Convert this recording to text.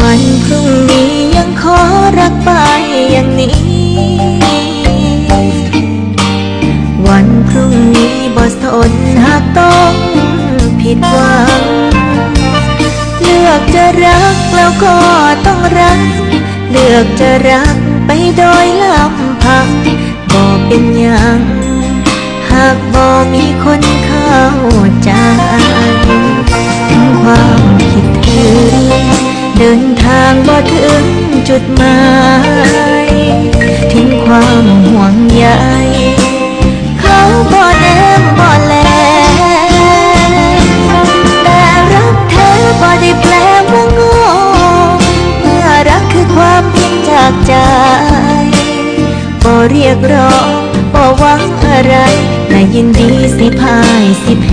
วันพรุ่งนี้ยังขอรักไปอย่างนี้ วันพรุ่งนี้บ่สนหากต้องผิดหวัง เลือกจะรักแล้วก็ต้องรัก เลือกจะรักไปโดยลำพังบ่เป็นหยังหากบ่มีคนเข้ นทางบ่ถึงจุดหมาย ทิ้งความห่วงใยเขาบ่แนมบ่แล แต่รักแท้บ่ได้แปลว่าโง่เมื่อรักคือความเพียงจากใจบ่เรียกร้องบ่หวังอะไรแต่ยินดีสิพ่ายสิแพ